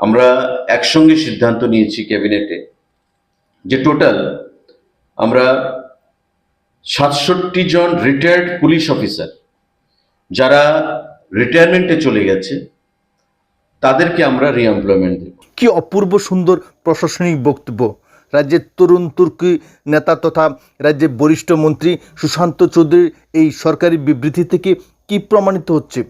আমরা একসঙ্গে সিদ্ধান্ত নিয়েছি ক্যাবিনেটে যে টোটাল আমরা সাতষট্টি জন রিটায়ার্ড পুলিশ অফিসার যারা রিটায়ারমেন্টে চলে গেছে, তাদেরকে আমরা রিএমপ্লয়মেন্ট দেব। কি অপূর্ব সুন্দর প্রশাসনিক বক্তব্য। রাজ্যের তরুণ তুর্কি নেতা তথা রাজ্যের বরিষ্ঠ মন্ত্রী সুশান্ত চৌধুরীর এই সরকারি বিবৃতি থেকে কি প্রমাণিত হচ্ছে?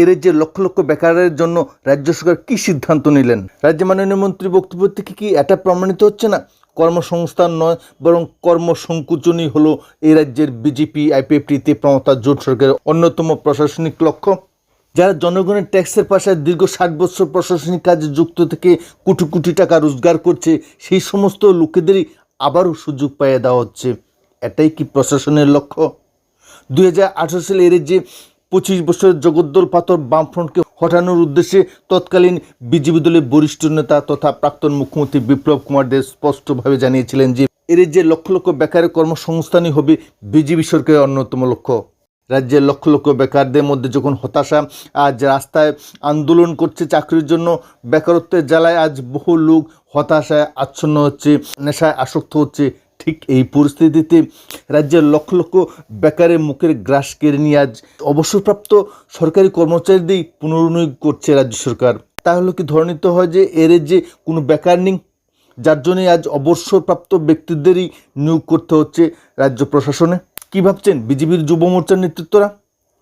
এর যে লক্ষ লক্ষ বেকারের জন্য রাজ্য সরকার কি সিদ্ধান্ত নিলেন? রাজ্য মাননীয় মন্ত্রী বক্তব্য থেকে কি এটা প্রমাণিত হচ্ছে না? কর্মসংস্থান নয়, বরং কর্মসংকোচনই হলো এই রাজ্যের বিজেপি আইপিএফটিতে প্রমতা জোট সরকারের অন্যতম প্রশাসনিক লক্ষ্য। যারা জনগণের ট্যাক্সের পাশায় দীর্ঘ ষাট বছর প্রশাসনিক কাজে যুক্ত থেকে কোটি কোটি টাকা রোজগার করছে, সেই সমস্ত লোকেদেরই আবারও সুযোগ পাইয়ে দেওয়া হচ্ছে। এটাই কি প্রশাসনের লক্ষ্য? দুই হাজার আঠারো সালে এর যে পঁচিশ বছরের জগদ্দল পাথর বামফ্রন্টকে হটানোর উদ্দেশ্যে তৎকালীন বিজেপি দলের বরিষ্ঠ নেতা তথা প্রাক্তন মুখ্যমন্ত্রী বিপ্লব কুমার দেব স্পষ্টভাবে জানিয়েছিলেন যে, এর যে লক্ষ লক্ষ বেকারের কর্মসংস্থানই হবে বিজেপি সরকারের অন্যতম লক্ষ্য। রাজ্যের লক্ষ লক্ষ বেকারদের মধ্যে যখন হতাশা আজ রাস্তায় আন্দোলন করছে চাকরির জন্য, বেকারত্বের জ্বালায় আজ বহু লোক হতাশায় আচ্ছন্ন হচ্ছে, নেশায় আসক্ত হচ্ছে ঠিক এই পরিস্থিতিতে রাজ্যের লক্ষ লক্ষ বেকারের মুখের গ্রাস কেড়ে নিয়ে আজ অবসরপ্রাপ্ত সরকারি কর্মচারীদের পুনর্নিয়োগ করছে রাজ্য সরকার। তাহলে কি ধরে নিতে হয় যে এর যে কোনো বেকার নেই, যার জন্যে আজ অবসরপ্রাপ্ত ব্যক্তিদেরই নিয়োগ করতে হচ্ছে রাজ্য প্রশাসনে? কি ভাবছেন বিজেপির যুব মোর্চার নেতৃত্বরা?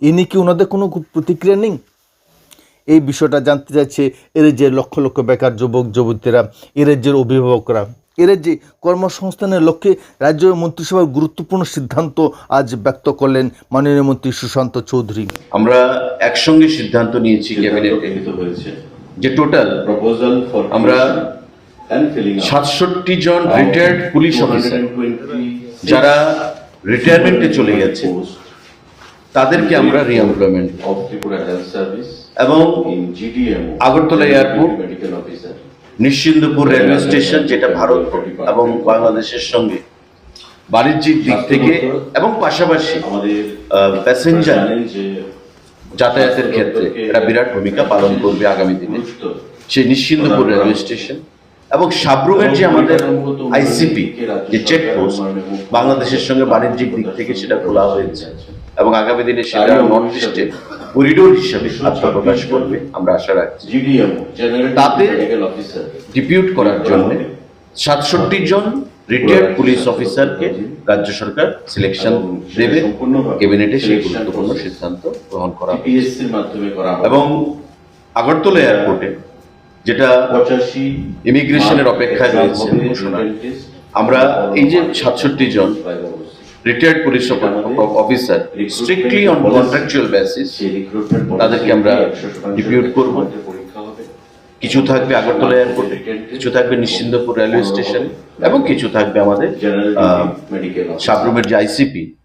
এ নিয়ে কি ওনাদের কোনো প্রতিক্রিয়া নেই? এই বিষয়টা জানতে চাইছে এর যে লক্ষ লক্ষ বেকার যুবক, যুবতীরা, এর রাজ্যের অভিভাবকরা। এর যে কর্মসংস্থানের লক্ষ্যে রাজ্য মন্ত্রিসভার গুরুত্বপূর্ণ সিদ্ধান্ত আজ ব্যক্ত করলেন মাননীয় মন্ত্রী সুশান্ত চৌধুরী। আমরা একসঙ্গে সিদ্ধান্ত নিয়েছি ক্যাবিনেটে যে টোটাল প্রপোজাল আমরা সাতষট্টি জন রিটায়ার্ড পুলিশ অফিসার যারা রিটায়ারমেন্টে চলে গেছে তাদেরকে আমরা রিএমপ্লয়মেন্ট এবং Agartala airport, Nischindapur railway station যেটা ভারত এবং বাংলাদেশের সঙ্গে বাণিজ্যিক দিক থেকে এবং পাশাপাশি প্যাসেঞ্জার যাতায়াতের ক্ষেত্রে এরা বিরাট ভূমিকা পালন করবে আগামী দিনে। সেই নিশ্চিন্দপুর রেলওয়ে স্টেশন এবং সাবরুমের যে আমাদের আইসিপি যে চেকপোস্ট বাংলাদেশের সঙ্গে বাণিজ্যিক দিক থেকে সেটা খোলা হয়েছে। এবং আগামী দিনে সেটা নর্থ ইস্টে করিডোর হিসাবে আত্মপ্রকাশ করবে। আমরা আশা রাখছি। তাতে- ডিপিউট করার জন্য সাতষট্টি জন রিটায়ার্ড পুলিশ অফিসারকে রাজ্য সরকার সিলেকশন দেবে। ক্যাবিনেটে সেই গুরুত্বপূর্ণ সিদ্ধান্ত গ্রহণ করা পিএসসির মাধ্যমে করা এবং আগরতলা এয়ারপোর্টে যেটা পঁচাশি ইমিগ্রেশনের অপেক্ষায় রয়েছে। ঘোষণা। আমরা এই যে সাতষট্টি জন retired police officer strictly on contractual basis তাদেরকে আমরা ডিপিউট করব। কিছু থাকবে আগরতলা এয়ারপোর্টে কিছু থাকবে নিশ্চিন্দপুর রেলওয়ে স্টেশন এবং কিছু থাকবে আমাদের সাবরুমের যে আইসিপি